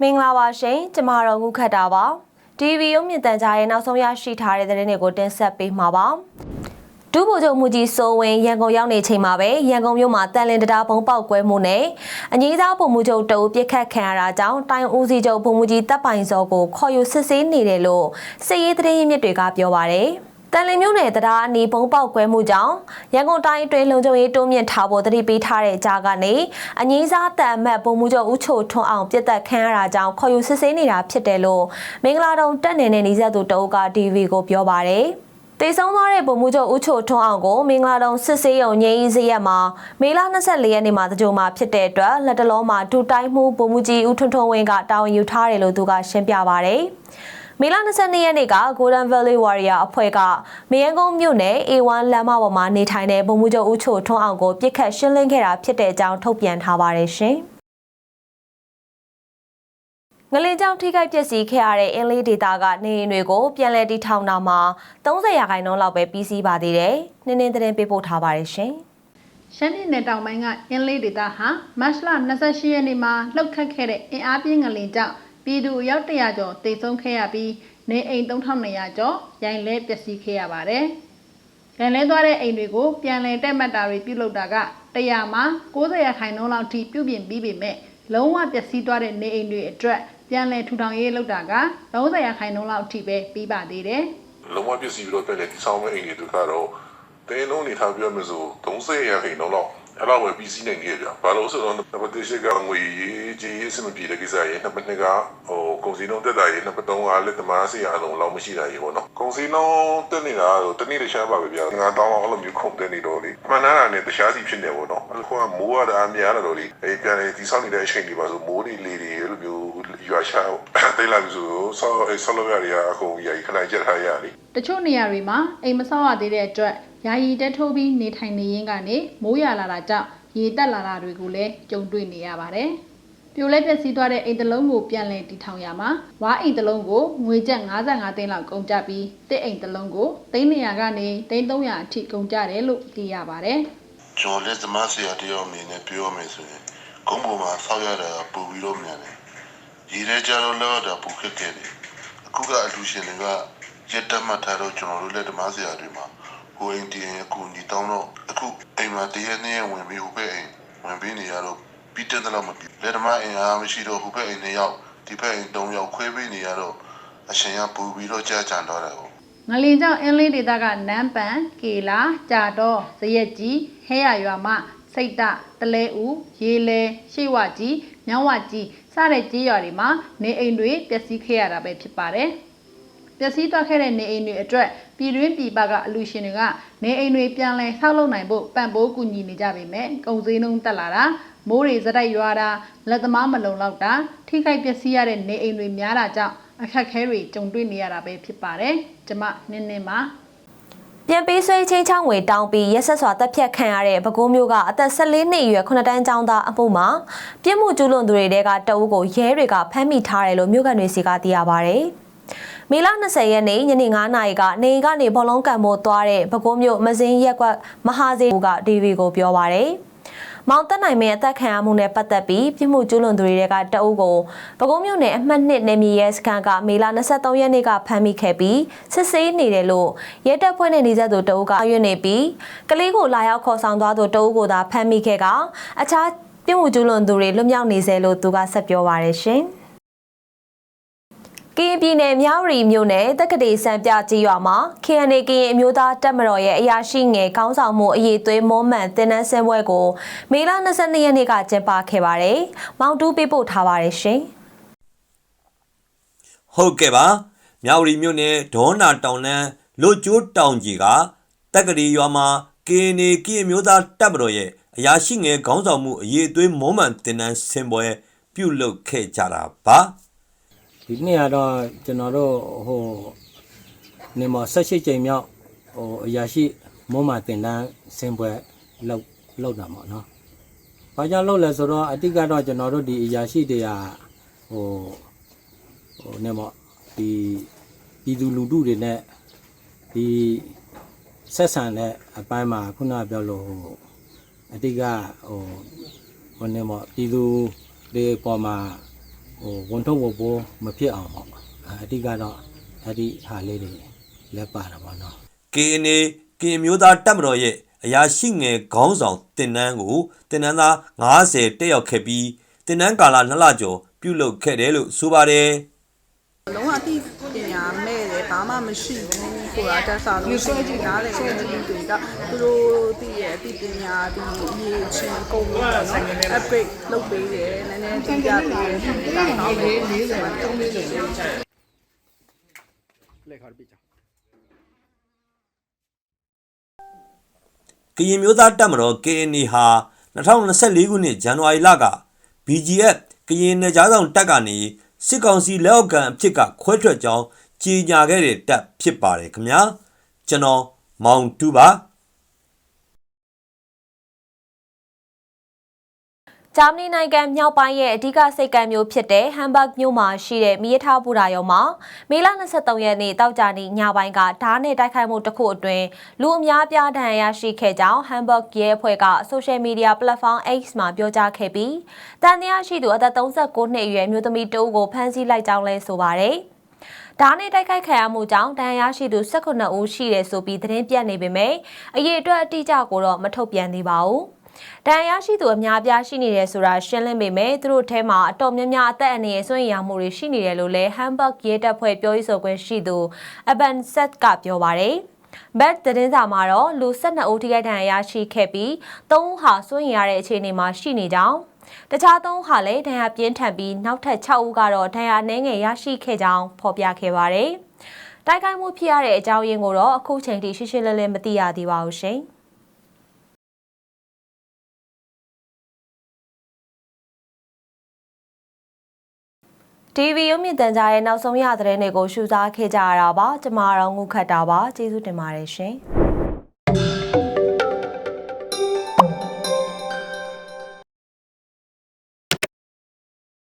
မင်္ဂလာပါရှင်ကျမတို့ငုခတ်တာပါ TV ရုပ်မြင်သံကြားရဲ့နောက်ဆုံးရရှိထားတဲ့သတင်းတွေကိုတင်ဆက်ပေးမှာပါဒုဗိုလ်ချုပ်မူကြီးစိုးဝင်းရန်ကုန်ရောက်နေချိန်မှာပဲရန်ကုန်မြို့မှာတန်လင်တံတားဘုံပေါက်ကွဲမှုနဲ့အငြိမ်းစားပုံမှုချုပ်တအုပ်ပြစ်ခတ်ခံရတာကြောင့်တိုင်ဦးစီချုပ်ဘုံမူကြီးတပ်ပိုင်စောကိုခေါ်ယူစစ်ဆေးနေတယ်လို့စစ်ရေးသတင်းရင်းမြစ်တွေကပြောပါရယ် တန်လင်မြို့နယ်တရားအနီးဘုံပေါက်ကွဲမှုကြောင့်ရန်ကုန်တိုင်းအတွင်းလုံခြုံရေးတိုးမြင့်ထားဖို့တတိပေးထားတဲ့ကြားကနေအငိမ့်စားတန်အမတ်ဘုံမှုချုပ်ဦးချိုထွန်းအောင်ပြစ်တက်ခံရတာကြောင့်ခေါ်ယူစစ်ဆေးနေတာဖြစ်တယ်လို့မင်္ဂလာတုံတက်နေတဲ့နေဆက်သူတအုပ်က TV ကိုပြောပါရယ်တေဆုံးသွားတဲ့ဗိုလ်မှူးချုပ်ဦးချိုထွန်းအောင်ကိုမင်္ဂလာတုံစစ်ဆေးရုံငြိမ်းဤစရက်မှာမေလ24ရက်နေ့မှာတကြိုမှာဖြစ်တဲ့အတွက်လက်တလုံးမှာဒူတိုင်းမှုဗိုလ်မှူးကြီးဦးထွန်းထွန်းဝင်းကတာဝန်ယူထားတယ်လို့သူကရှင်းပြပါရယ် မေလ22ရက်နေ့က Golden Valley Warrior အဖွဲ့ကမယန်းကုန်းမြို့နယ် A1 လမ်းမပေါ်မှာနေထိုင်တဲ့ဗိုလ်မှူးချုပ်ဦးချိုထွန်းအောင်ကိုပြစ်ခတ်ရှင်းလင်းခဲ့တာဖြစ်တဲ့အကြောင်းထုတ်ပြန်ထားပါတယ်ရှင်။ငလင်ကြောင့်ထိခိုက်ပျက်စီးခဲ့ရတဲ့အင်းလေးဒေတာကနေအိမ်တွေကိုပြန်လည်တည်ထောင်တာမှာ30ရာခိုင်နှုန်းလောက်ပဲပြီးစီးပါသေးတယ်။နင်းနေသတင်းပေးပို့ထားပါတယ်ရှင်။ရှမ်းပြည်နယ်တောင်ပိုင်းကအင်းလေးဒေသဟာမတ်လ28ရက်နေ့မှာလှုပ်ခတ်ခဲ့တဲ့အင်အားပြင်းငလင်ကြောင့် ပြည်သူအယောက်100ကျော်တိတ်ဆုံးခဲ့ရပြီးနေအိမ်3200ကျော်ရိုင်လဲပျက်စီးခဲ့ရပါတယ်။ရိုင်လဲသွားတဲ့အိမ်တွေကိုပြန်လည်တက်မှတ်တာတွေပြုလုပ်တာက100မှာ90ရာခိုင်နှုန်းလောက်ထိပြုပြင်ပြီးပေမဲ့လုံးဝပျက်စီးသွားတဲ့နေအိမ်တွေအတွက်ပြန်လည်ထူထောင်ရေးလုပ်တာက30ရာခိုင်နှုန်းလောက်ထိပဲပြီးပါသေးတယ်။လုံးဝပြည့်စည်ပြီးတော့ပြည့်လေဒီဆောင်မဲ့အိမ်တွေတို့ကတော့တင်းလုံးနေထားပြောမယ်ဆို30ရာခိုင်နှုန်းလောက် အဲ့လောက်ပဲပြီးစီးနိုင်ခဲ့ကြ။ဘာလို့ဆိုတော့နံပါတ်1ကငွေရေးကြီးရေးအဆင်မပြေတဲ့ကိစ္စရေနံပါတ်2ကဟိုကုန်စည်နှုန်းတက်တာရေနံပါတ်3ကလက်သမားစီအလုံးလောက်မရှိတာရေပေါ့နော်။ကုန်စည်နှုန်းတက်နေတာတော့တနည်းတစ်ခြားပါပဲဗျာ။ငါတောင်းအောင်အဲ့လိုမျိုးခုန်တက်နေတော့လေ။မှန်တာနဲ့တခြားစီဖြစ်နေပေါ့နော်။အခုကမိုးရတာအများတော့လေ။အဲ့ပြန်လေဒီဆောင်နေတဲ့အချိန်တွေပါဆိုမိုးတွေလေတွေအဲ့လိုမျိုးရွာချတိတ်လာပြီဆိုဆောက်ဆောက်လို့ရရအခုရိုက်ခဏကြက်ထားရလေတချို့နေရာတွေမှာအိမ်မဆောက်ရသေးတဲ့အတွက် ယာယီတက်ထိုးပြီးနေထိုင်နေရင်းကနေမိုးရလာတာကြောင့်ရေတက်လာတာတွေကိုလည်းကြုံတွေ့နေရပါတယ်။ပြိုလဲပျက်စီးသွားတဲ့အိမ်တစ်လုံးကိုပြန်လည်တည်ထောင်ရမှာဝါအိမ်တစ်လုံးကိုငွေကျပ်55သိန်းလောက်ကုန်ကျပြီးတစ်အိမ်တစ်လုံးကိုသိန်း100ကနေသိန်း300အထိကုန်ကျတယ်လို့သိရပါတယ်။ကျွန်တော်လက်သမားဆရာတယောက်အနေနဲ့ပြောရမယ်ဆိုရင်ကုန်းပေါ်မှာဆောက်ရတာပူပြီးတော့မြန်တယ်။ရည်ရဲကြတော့လောက်တာပူခက်ခဲ့တယ်။အခုကအလူရှင်တွေကရက်တက်မှတ်ထားတော့ကျွန်တော်တို့လက်သမားဆရာတွေမှာ ဟိုအိမ်တင်အကူညီတောင်းတော့အခုအိမ်မှာတရက်နဲ့ဝင်ပြီးဟိုဘက်အိမ်ဝင်ပြီးနေရတော့ပြီးတဲ့တော့မပြီးလက်သမားအိမ်အားမရှိတော့ဟိုဘက်အိမ်နှစ်ယောက်ဒီဘက်အိမ်သုံးယောက်ခွဲပြီးနေရတော့အရှင်ကပူပြီးတော့ကြာကြံတော့တယ်ဟုတ်ငလင်ကြောင့်အင်းလေးဒေသကနန်းပန်၊ကေလာ၊ကြာတော့၊ဇရက်ကြီး၊ဟဲရရွာမစိတ်တတလဲဦးရေလဲရှေ့ဝကြီးမြောင်းဝကြီးစတဲ့ကြီးရွာတွေမှာနေအိမ်တွေပျက်စီးခဲ့ရတာပဲဖြစ်ပါတယ်။ ပျက်စီးသွားခဲ့တဲ့နေအိမ်တွေအတွက်ပြည်တွင်းပြည်ပကအလူရှင်တွေကနေအိမ်တွေပြန်လည်ဆောက်လုပ်နိုင်ဖို့ပံ့ပိုးကူညီနေကြပေမဲ့ကုန်စည်နှုန်းတက်လာတာမိုးတွေစတိုက်ရွာတာလက်သမားမလုံလောက်တာထိခိုက်ပျက်စီးရတဲ့နေအိမ်တွေများတာကြောင့်အခက်အခဲတွေကြုံတွေ့နေရတာပဲဖြစ်ပါတယ်။ကျမနင်းနေပါပြန်ပေးဆွဲချင်းချောင်းငွေတောင်းပြီးရက်ဆက်စွာတပ်ဖြတ်ခံရတဲ့ပဲခူးမျိုးကအသက်14နှစ်အရွယ်9တန်းကျောင်းသားအမှုမှာပြစ်မှုကျူးလွန်သူတွေတဲကတအုပ်ကိုရဲတွေကဖမ်းမိထားတယ်လို့မြို့ကန်တွေစီကသိရပါဗျ။ မေလ20ရက်နေ့ညနေ9နာရီကနေကနေဘောလုံးကန်မို့သွားတဲ့ပဲခူးမျိုးမစင်းရက်ကွက်မဟာစေက DV ကိုပြောပါဗျ။မောင်တက်နိုင်မင်းအသက်ခံရမှုနဲ့ပတ်သက်ပြီးပြစ်မှုကျူးလွန်သူတွေကတအုပ်ကိုပဲခူးမြို့နယ်အမှတ်1နေမြေရဲစခန်းကမေလ23ရက်နေ့ကဖမ်းမိခဲ့ပြီးစစ်ဆေးနေတယ်လို့ရဲတပ်ဖွဲ့နဲ့နေဆက်သူတအုပ်ကရွေ့နေပြီးကလေးကိုလာရောက်ခေါ်ဆောင်သွားသူတအုပ်ကိုသာဖမ်းမိခဲ့ကအခြားပြစ်မှုကျူးလွန်သူတွေလွတ်မြောက်နေစေလို့သူကဆက်ပြောပါရရှင်။ ကရင်ပြည်နယ်မြောက်ရီမြို့နယ်တက္ကတိစံပြကြီးရွာမှာ KNA ကရင်အမျိုးသားတပ်မတော်ရဲ့အရာရှိငယ်ကောင်းဆောင်မှုအရေးသွေးမွမ်းမံတင်နန်းဆင်းပွဲကိုမေလ22ရက်နေ့ကကျင်းပခဲ့ပါတယ်။မောင်တူးပေးပို့ထားပါတယ်ရှင်။ဟုတ်ကဲ့ပါမြောက်ရီမြို့နယ်ဒေါနာတောင်လန်းလွတ်ကျိုးတောင်ကြီးကတက္ကရီရွာမှာကေနေကီမျိုးသားတပ်မတော်ရဲ့အရာရှိငယ်ခေါင်းဆောင်မှုအရေးအသွေးမုံမှန်တင်နန်းဆင်ပွဲပြုလုပ်ခဲ့ကြတာပါ ဒီနေ့ကတော့ကျွန်တော်တို့ဟိုနေမ18ကြိမ်မြောက်ဟိုအရာရှိမုံမာတင်တန်းဆင်းပွဲလောက်လောက်တာပေါ့နော်။ဘာကြောင့်လောက်လဲဆိုတော့အတိကတော့ကျွန်တော်တို့ဒီအရာရှိတွေကဟိုဟိုနေမဒီပြည်သူလူထုတွေနဲ့ဒီဆက်ဆံတဲ့အပိုင်းမှာခုနကပြောလို့ဟိုအတိကဟိုဟိုဟိုနေမပြည်သူတွေပေါ်မှာ ဟိုဝန်ထုတ်ဝပိုးမဖြစ်အောင်ပေါ့အဲအဓိကတော့အဲ့ဒီဟာလေးတွေလက်ပါတာပေါ့နော် KNA ကရင်မျိုးသားတပ်မတော်ရဲ့အရာရှိငယ်ခေါင်းဆောင်တင်နန်းကိုတင်နန်းသား90တက်ရောက်ခဲ့ပြီးတင်နန်းကာလ2လကျော်ပြုလုပ်ခဲ့တယ်လို့ဆိုပါတယ်လုံးဝအသိပညာမဲ့တယ်ဘာမှမရှိဘူး ဆိုတာတက်စားလို့ရှိရင်နားလည်တဲ့လူတွေကသူတို့သိရဲ့အသိပညာဒီအရေးချင်းကုန်လို့နော် upgrade လုပ်ပေးတယ်နည်းနည်းသိကြပေးတယ်ဒါတော့လေ40မှာ340ကရင်မျိုးသားတပ်မတော် KNA ဟာ2024ခုနှစ်ဇန်နဝါရီလက BGF ကရင်နယ်ကြားဆောင်တပ်ကနေစစ်ကောင်စီလက်အောက်ခံအဖြစ်ကခွဲထွက်ကြောင်း ကြေညာခဲ့တဲ့တပ်ဖြစ်ပါတယ်ခင်ဗျာကျွန်တော်မောင်တူပါဂျာမနီနိုင်ငံမြောက်ပိုင်းရဲ့အဓိကစိတ်ကမ်းမျိုးဖြစ်တဲ့ဟမ်ဘတ်မြို့မှာရှိတဲ့မီးရထားဘူတာရုံမှာမေလ23ရက်နေ့တောက်ကြနေ့ညပိုင်းကဓာတ်နဲ့တိုက်ခိုက်မှုတစ်ခုအတွင်းလူအများပြားဒဏ်ရာရရှိခဲ့ကြောင်းဟမ်ဘတ်ရဲအဖွဲ့ကဆိုရှယ်မီဒီယာပလက်ဖောင်း X မှာပြောကြားခဲ့ပြီးတန်တရားရှိသူအသက်39နှစ်အရွယ်မျိုးသမီးတဦးကိုဖမ်းဆီးလိုက်ကြောင်းလဲဆိုပါတယ်။ ဓာတ်နဲ့တိုက်ခိုက်ခံရမှုကြောင့်ဒဏ်ရာရှိသူ18ဦးရှိတယ်ဆိုပြီးသတင်းပြတ်နေပေမဲ့အရေးအတွက်အတိအကျကိုတော့မထုတ်ပြန်သေးပါဘူး။ဒဏ်ရာရှိသူအများအပြားရှိနေတယ်ဆိုတာရှင်းလင်းပေမဲ့သူတို့ထဲမှာအတော်များများအသက်အန္တရာယ်ဆွင့်ရမှုတွေရှိနေတယ်လို့လည်း Hamburg ရဲတပ်ဖွဲ့ပြောရေးဆိုခွင့်ရှိသူ Aban Set ကပြောပါတယ်။ဘတ်သတင်းစာမှာတော့လူ12ဦးထိခိုက်ဒဏ်ရာရရှိခဲ့ပြီး3ဦးဟာစိုးရင်ရတဲ့အခြေအနေမှာရှိနေကြောင်း တခြား3ဦးဟာလည်းဒဏ်ရာပြင်းထန်ပြီးနောက်ထပ်6ဦးကတော့ဒဏ်ရာနှဲငယ်ရရှိခဲ့ကြောင်းဖော်ပြခဲ့ပါတယ်။တိုက်ခိုက်မှုဖြစ်ရတဲ့အကြောင်းရင်းကိုတော့အခုချိန်ထိရှင်းရှင်းလင်းလင်းမသိရသေးပါဘူးရှင်။ TV ရုပ်မြင့်တန်ကြားရဲ့နောက်ဆုံးရသတင်းတွေကိုရှုစားခဲ့ကြရတာပါကျမတော့ငုခတ်တာပါကျေးဇူးတင်ပါတယ်ရှင်